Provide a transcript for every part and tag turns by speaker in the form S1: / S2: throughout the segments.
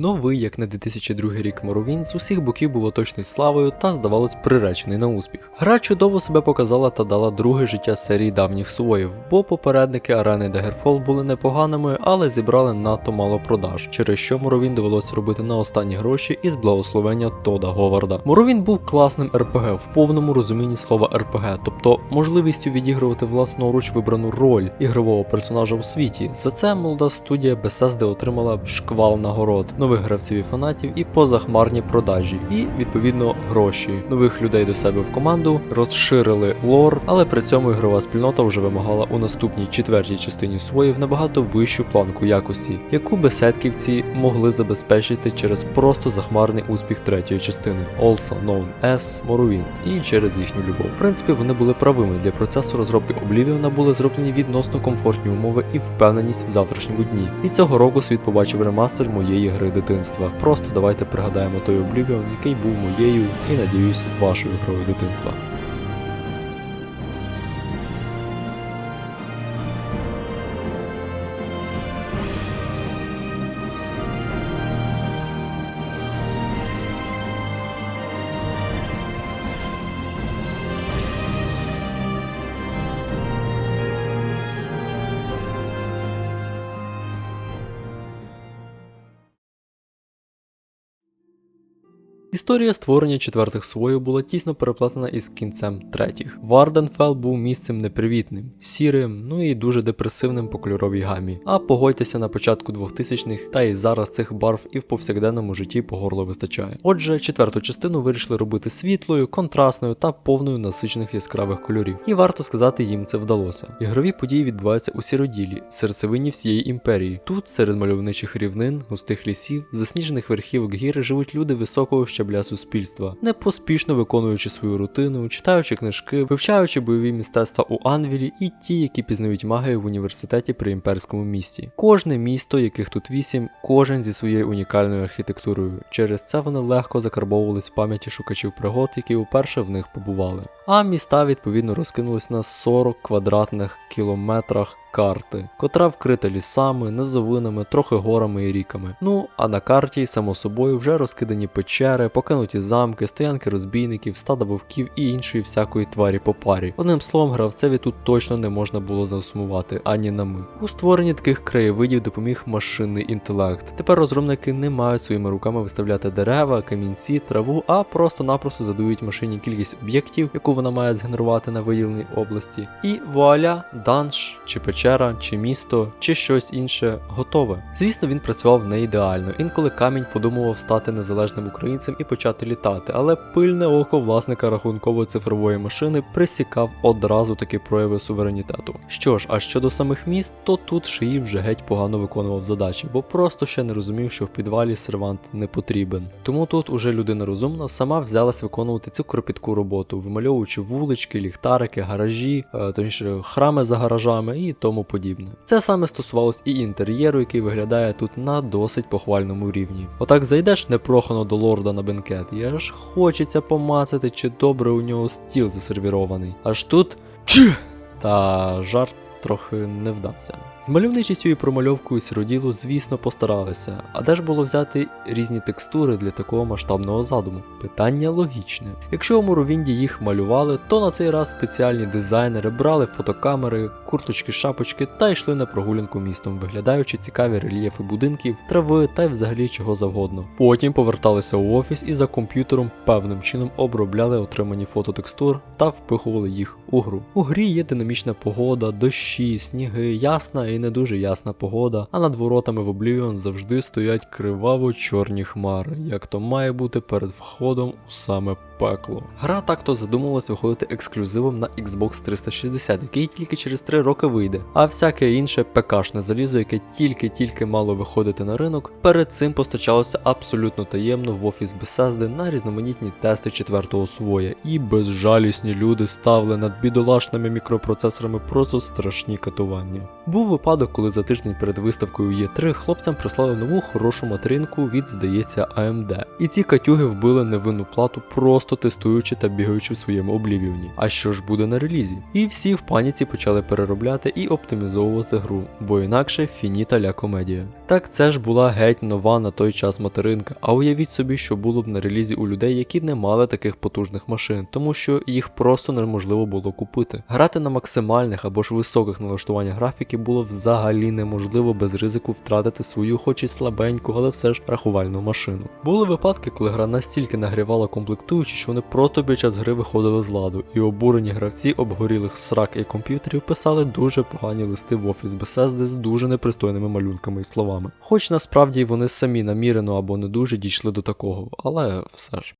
S1: Новий, як на 2002 рік Моровін, з усіх боків був оточений славою та, здавалось, приречений на успіх. Гра чудово себе показала та дала друге життя серії давніх суворів, бо попередники арени Daggerfall були непоганими, але зібрали надто мало продаж, через що Моровін довелося робити на останні гроші із благословення Тода Говарда. Моровін був класним РПГ в повному розумінні слова РПГ, тобто можливістю відігрувати власноруч вибрану роль ігрового персонажа у світі. За це молода студія Bethesda отримала шквал нагород, нових гравців і фанатів і позахмарні продажі, і відповідно гроші. Нових людей до себе в команду розширили лор, але при цьому ігрова спільнота вже вимагала у наступній четвертій частині своїв набагато вищу планку якості, яку беседківці могли забезпечити через просто захмарний успіх третьої частини, also known as Morrowind, і через їхню любов. В принципі, вони були правими для процесу розробки Oblivion були зроблені відносно комфортні умови і впевненість в завтрашньому дні. І цього року світ побачив ремастер моєї гри дитинства. Просто давайте пригадаємо той Oblivion, який був моєю і надіюсь вашою грою дитинства. Історія створення четвертих свою була тісно переплетена із кінцем третіх. Варденфел був місцем непривітним, сірим, ну і дуже депресивним по кольоровій гамі. А погодьтеся на початку 2000-х, та і зараз цих барв і в повсякденному житті по горло вистачає. Отже, четверту частину вирішили робити світлою, контрастною та повною насичених яскравих кольорів. І варто сказати, їм це вдалося. Ігрові події відбуваються у сіроділі, серцевині всієї імперії. Тут, серед мальовничих рівнин, густих лісів, засніжених верхівок гір живуть люди високого щабля суспільства, не поспішно виконуючи свою рутину, читаючи книжки, вивчаючи бойові мистецтва у Анвілі і ті, які пізнають магію в університеті при імперському місті. Кожне місто, яких тут вісім, кожен зі своєю унікальною архітектурою. Через це вони легко закарбовувались в пам'яті шукачів пригод, які вперше в них побували. А міста відповідно розкинулись на 40 квадратних кілометрах карти, котра вкрита лісами, низовинами, трохи горами і ріками. Ну а на карті, само собою, вже розкидані печери, покинуті замки, стоянки розбійників, стада вовків і іншої всякої тварі по парі. Одним словом, гравцеві тут точно не можна було засумувати ані на мить. У створенні таких краєвидів допоміг машинний інтелект. Тепер розробники не мають своїми руками виставляти дерева, камінці, траву, а просто-напросто задають машині кількість об'єктів, яку вона має згенерувати на виділеній області. І вуаля, данж чи печера, чи місто, чи щось інше готове. Звісно, він працював не ідеально. Інколи камінь подумував стати незалежним українцем і почати літати, але пильне око власника рахунково-цифрової машини присікав одразу такі прояви суверенітету. Що ж, а щодо самих міст, то тут Шиїв вже геть погано виконував задачі, бо просто ще не розумів, що в підвалі сервант не потрібен. Тому тут уже людина розумна сама взялась виконувати цю кропітку роботу, вимальовуючи вулички, ліхтарики, гаражі, е, точніше храми за гаражами і тому подібне. Це саме стосувалось і інтер'єру, який виглядає тут на досить похвальному рівні. Отак зайдеш непрохано до лорда на бенкет, і аж хочеться помацати, чи добре у нього стіл засервірований. Аж тут. Та жарт трохи не вдався. З мальовничістю і промальовкою сіроділу, звісно, постаралися, а де ж було взяти різні текстури для такого масштабного задуму? Питання логічне. Якщо у Моровінді їх малювали, то на цей раз спеціальні дизайнери брали фотокамери, курточки, шапочки та йшли на прогулянку містом, виглядаючи цікаві рельєфи будинків, трави та й взагалі чого завгодно. Потім поверталися у офіс і за комп'ютером певним чином обробляли отримані фототекстур та впихували їх у гру. У грі є динамічна погода, дощі, сніги, ясна і не дуже ясна погода, а над воротами в Oblivion завжди стоять криваво чорні хмари, як то має бути перед входом у саме пекло. Гра так-то задумувалась виходити ексклюзивом на Xbox 360, який тільки через 3 роки вийде, а всяке інше ПКшне залізо, яке тільки-тільки мало виходити на ринок, перед цим постачалося абсолютно таємно в офіс Bethesda на різноманітні тести четвертого своя, і безжалісні люди ставили над бідолашними мікропроцесорами просто страшні катування. Був випадок, коли за тиждень перед виставкою Є3 хлопцям прислали нову хорошу материнку від, здається, AMD. І ці катюги вбили невинну плату просто просто тестуючи та бігаючи в своєму облівівні. А що ж буде на релізі? І всі в паніці почали переробляти і оптимізовувати гру, бо інакше фініта ля комедія. Так це ж була геть нова на той час материнка. А уявіть собі, що було б на релізі у людей, які не мали таких потужних машин, тому що їх просто неможливо було купити. Грати на максимальних або ж високих налаштуваннях графіки було взагалі неможливо без ризику втратити свою, хоч і слабеньку, але все ж рахувальну машину. Були випадки, коли гра настільки нагрівала комплектуючі, що вони просто під час гри виходили з ладу, і обурені гравці обгорілих срак і комп'ютерів писали дуже погані листи в офіс Bethesda з дуже непристойними малюнками і словами. Хоч насправді вони самі намірено або не дуже дійшли до такого, але все ж.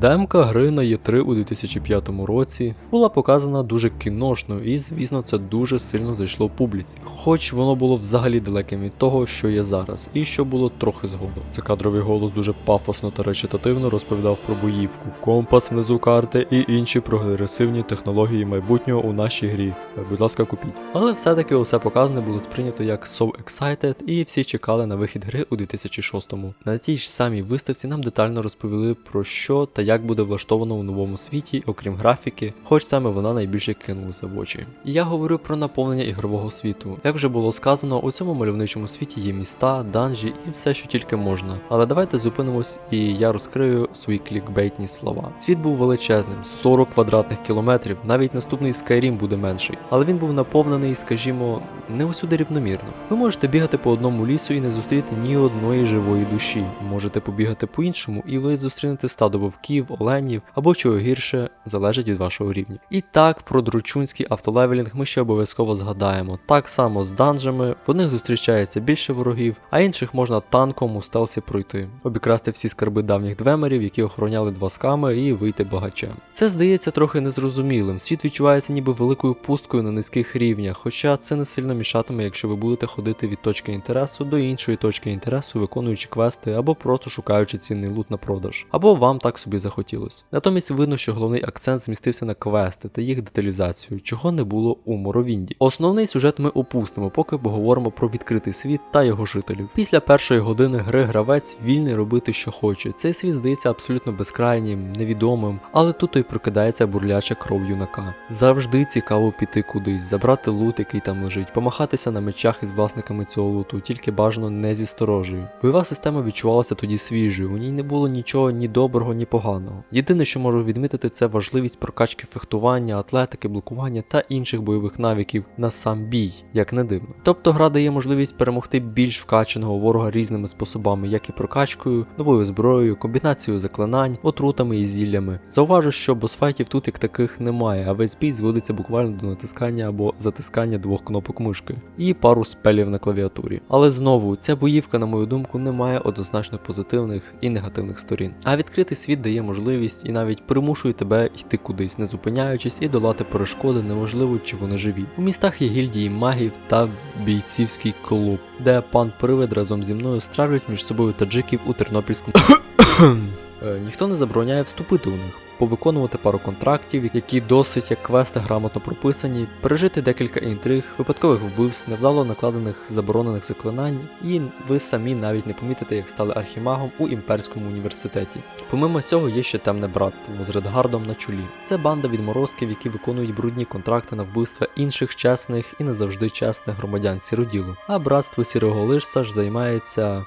S1: Демка гри на Є3 у 2005 році була показана дуже кіношно, і звісно, це дуже сильно зайшло публіці, хоч воно було взагалі далеким від того, що є зараз, і що було трохи згодом. Це кадровий голос дуже пафосно та речитативно розповідав про боївку, компас внизу карти і інші прогресивні технології майбутнього у нашій грі. Е, Будь ласка, купіть. Але все-таки усе показане було сприйнято як So Excited, і всі чекали на вихід гри у 2006-му. На цій ж самій виставці нам детально розповіли про що та як буде влаштовано у новому світі, окрім графіки, хоч саме вона найбільше кинулася в очі. І я говорю про наповнення ігрового світу. Як вже було сказано, у цьому мальовничому світі є міста, данжі і все, що тільки можна. Але давайте зупинимось і я розкрию свої клікбейтні слова. Світ був величезним, 40 квадратних кілометрів, навіть наступний Skyrim буде менший, але він був наповнений, скажімо, не усюди рівномірно. Ви можете бігати по одному лісу і не зустріти ні одної живої душі. Можете побігати по іншому, і ви зустрінете стадо вовків, оленів або чого гірше залежить від вашого рівня. І так, про дручунський автолевелінг ми ще обов'язково згадаємо. Так само з данжами, в одних зустрічається більше ворогів, а інших можна танком у стелсі пройти, обікрасти всі скарби давніх двемерів, які охороняли два і вийти багачем. Це здається трохи незрозумілим. Світ відчувається ніби великою пусткою на низьких рівнях, хоча це не сильно мішатиме, якщо ви будете ходити від точки інтересу до іншої точки інтересу, виконуючи квести або просто шукаючи цінний лут на продаж, або вам так собі захотілося. Натомість видно, що головний акцент змістився на квести та їх деталізацію, чого не було у Моровінді. Основний сюжет ми опустимо, поки поговоримо про відкритий світ та його жителів. Після першої години гри гравець вільний робити, що хоче. Цей світ здається абсолютно безкрайнім, невідомим, але тут і прокидається бурляча кров юнака. Завжди цікаво піти кудись, забрати лут, який там лежить, помахатися на мечах із власниками цього луту, тільки бажано не зі сторожею. Бойова система відчувалася тоді свіжою, у ній не було нічого ні доброго, ні поганого. Єдине, що можу відмітити, це важливість прокачки фехтування, атлетики, блокування та інших бойових навиків на сам бій, як не дивно. Тобто гра дає можливість перемогти більш вкачаного ворога різними способами, як і прокачкою, новою зброєю, комбінацією заклинань, отрутами і зіллями. Зауважу, що босфайтів тут як таких немає, а весь бій зводиться буквально до натискання або затискання двох кнопок мишки і пару спелів на клавіатурі. Але знову ця боївка, на мою думку, не має однозначно позитивних і негативних сторін. А відкритий світ дає можливість і навіть примушує тебе йти кудись, не зупиняючись і долати перешкоди, неможливо чи вони живі. У містах є гільдії магів та бійцівський клуб, де пан Привид разом зі мною стражують між собою таджиків у тернопільському. Е, Ніхто не забороняє вступити у них, повиконувати пару контрактів, які досить як квести грамотно прописані, пережити декілька інтриг, випадкових вбивств, невдало накладених заборонених заклинань, і ви самі навіть не помітите, як стали архімагом у імперському університеті. Помимо цього є ще темне братство з Редгардом на чолі. Це банда відморозків, які виконують брудні контракти на вбивства інших чесних і не завжди чесних громадян сіроділу. А братство сірого лишця ж займається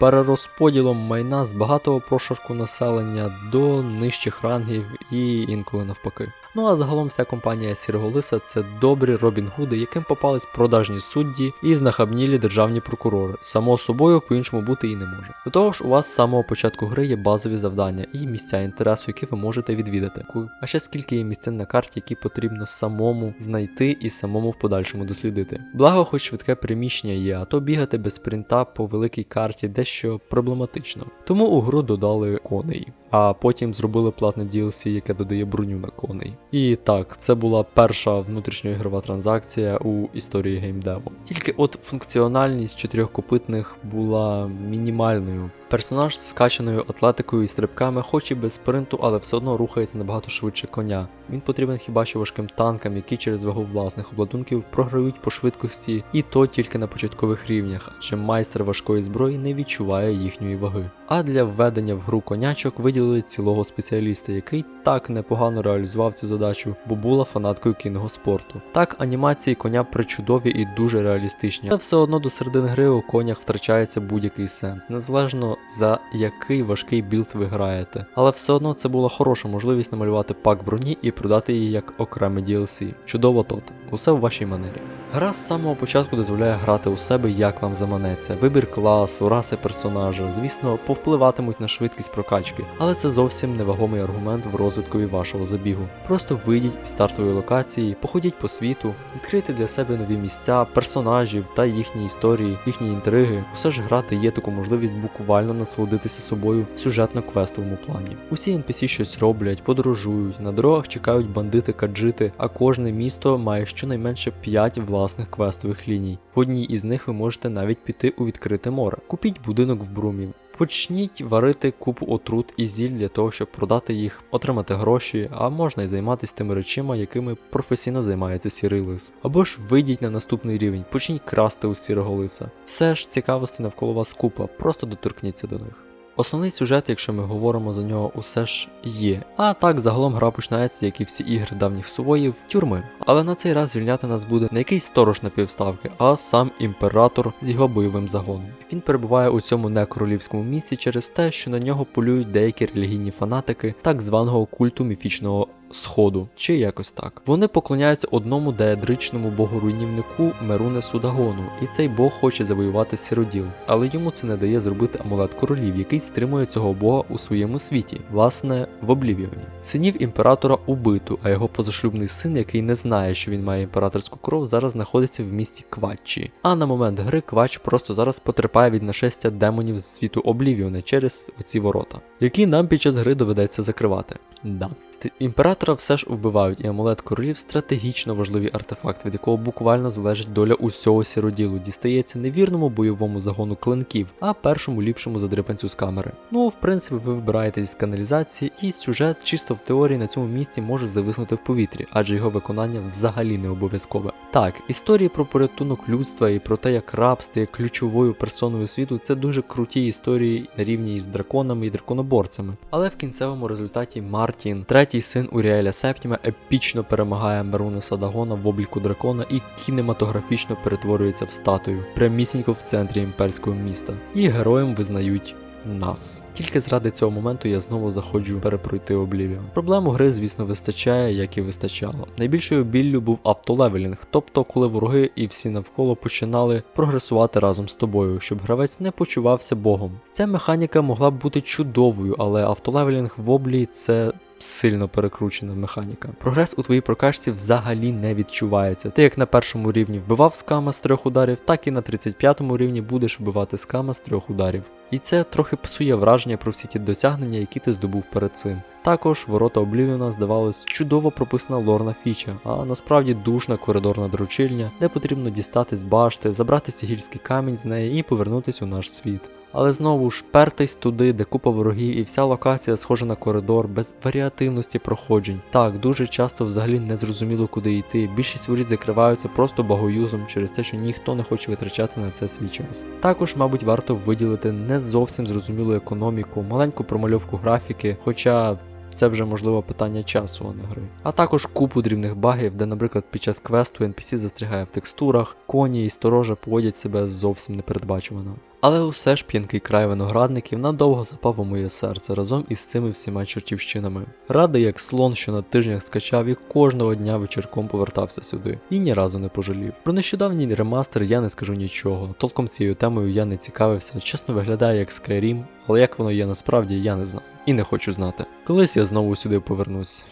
S1: перерозподілом майна з багатого прошарку населення до нижчих рангів і інколи навпаки. Ну а загалом вся компанія Сірого Лиса це добрі Робін Гуди, яким попались продажні судді і знахабнілі державні прокурори. Само собою по-іншому бути і не може. До того ж, у вас з самого початку гри є базові завдання і місця інтересу, які ви можете відвідати. А ще скільки є місцин на карті, які потрібно самому знайти і самому в подальшому дослідити. Благо, хоч швидке приміщення є, а то бігати без спринта по великій карті дещо проблематично. Тому у гру додали коней. А потім зробили платне DLC, яке додає броню на коней. І так, це була перша внутрішньоігрова транзакція у історії геймдеву. Тільки от функціональність чотирьохкопитних була мінімальною. Персонаж з скачаною атлетикою і стрибками, хоч і без спринту, але все одно рухається набагато швидше коня. Він потрібен хіба що важким танкам, які через вагу власних обладунків програють по швидкості, і то тільки на початкових рівнях, адже майстер важкої зброї не відчуває їхньої ваги. А для введення в гру конячок виділили цілого спеціаліста, який так непогано реалізував цю задачу, бо була фанаткою кінного спорту. Так, анімації коня причудові і дуже реалістичні, але все одно до середини гри у конях втрачається будь-який сенс, незалежно за який важкий білд ви граєте. Але все одно це була хороша можливість намалювати пак броні і продати її як окреме DLC. Чудово тут, усе в вашій манері. Гра з самого початку дозволяє грати у себе, як вам заманеться. Вибір класу, раси персонажа, звісно, повпливатимуть на швидкість прокачки, але це зовсім невагомий аргумент в розвиткові вашого забігу. Просто вийдіть з стартової локації, походіть по світу, відкрийте для себе нові місця, персонажів та їхні історії, їхні інтриги. Усе ж гра дає таку можливість буквально насолодитися собою в сюжетно-квестовому плані. Усі NPC щось роблять, подорожують, на дорогах чекають бандити каджити, а кожне місто має щонайменше 5 власних квестових ліній. В одній із них ви можете навіть піти у відкрите море. Купіть будинок в Брумі. Почніть варити купу отрут і зіль для того, щоб продати їх, отримати гроші, а можна й займатися тими речима, якими професійно займається сірий лис. Або ж вийдіть на наступний рівень, почніть красти у сірого лиса. Все ж цікавості навколо вас купа, просто доторкніться до них. Основний сюжет, якщо ми говоримо за нього, усе ж є. А так загалом гра починається, як і всі ігри давніх сувоїв, тюрми. Але на цей раз звільняти нас буде не якийсь сторож на півставки, а сам імператор з його бойовим загоном. Він перебуває у цьому некоролівському місці через те, що на нього полюють деякі релігійні фанатики так званого культу міфічного Сходу, чи якось так. Вони поклоняються одному деядричному богу-руйнівнику Мерунесу Дагону, і цей бог хоче завоювати сіроділ, але йому це не дає зробити амулет королів, який стримує цього бога у своєму світі, власне, в Облівіоні. Синів імператора убито, а його позашлюбний син, який не знає, що він має імператорську кров, зараз знаходиться в місті Кватчі. А на момент гри Квач просто зараз потерпає від нашестя демонів з світу Облівіони через оці ворота, які нам під час гри доведеться закривати. Да. Імператора все ж вбивають, і амулет королів стратегічно важливий артефакт, від якого буквально залежить доля усього сіроділу, дістається не вірному бойовому загону клинків, а першому ліпшому задрипанцю з камери. Ну, в принципі, ви вибираєтесь з каналізації, і сюжет чисто в теорії на цьому місці може зависнути в повітрі, адже його виконання взагалі не обов'язкове. Так, історії про порятунок людства і про те, як раб стає ключовою персоною світу, це дуже круті історії на рівні із драконами і драконоборцями. Але в кінцевому результаті Мартін, третій син Уріеля Септіма, епічно перемагає Мерунеса Дагона в обліку дракона і кінематографічно перетворюється в статую, прямісінько в центрі імперського міста. І героєм визнають нас. Тільки зради цього моменту я знову заходжу перепройти Облівіон. Проблему гри, звісно, вистачає, як і вистачало. Найбільшою біллю був автолевелінг, тобто коли вороги і всі навколо починали прогресувати разом з тобою, щоб гравець не почувався богом. Ця механіка могла б бути чудовою, але автолевелінг в облі це. Сильно перекручена механіка. Прогрес у твоїй прокачці взагалі не відчувається. Ти як на першому рівні вбивав скама з трьох ударів, так і на 35-му рівні будеш вбивати скама з трьох ударів. І це трохи псує враження про всі ті досягнення, які ти здобув перед цим. Також ворота Облівіона здавалось чудово прописана лорна фіча, а насправді душна коридорна дручильня, де потрібно дістати з башти, забрати сігільський камінь з неї і повернутися у наш світ. Але знову ж пертись туди, де купа ворогів, і вся локація схожа на коридор, без варіативності проходжень. Так, дуже часто взагалі не зрозуміло, куди йти. Більшість воріт закриваються просто багоюзом через те, що ніхто не хоче витрачати на це свій час. Також, мабуть, варто виділити не зовсім зрозумілу економіку, маленьку промальовку графіки, хоча. Це вже можливо питання часу, а не гри. А також купу дрібних багів, де, наприклад, під час квесту NPC застрягає в текстурах, коні і сторожа поводять себе зовсім непередбачувано. Але усе ж п'янкий край виноградників надовго запав у моє серце разом із цими всіма чортівщинами. Радий, як слон, що на тижнях скачав і кожного дня вечірком повертався сюди, і ні разу не пожалів. Про нещодавній ремастер я не скажу нічого. Толком цією темою я не цікавився, чесно виглядає як Skyrim, але як воно є насправді, я не знаю. І не хочу знати. Колись я знову сюди повернусь.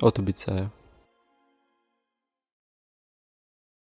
S1: От обіцяю.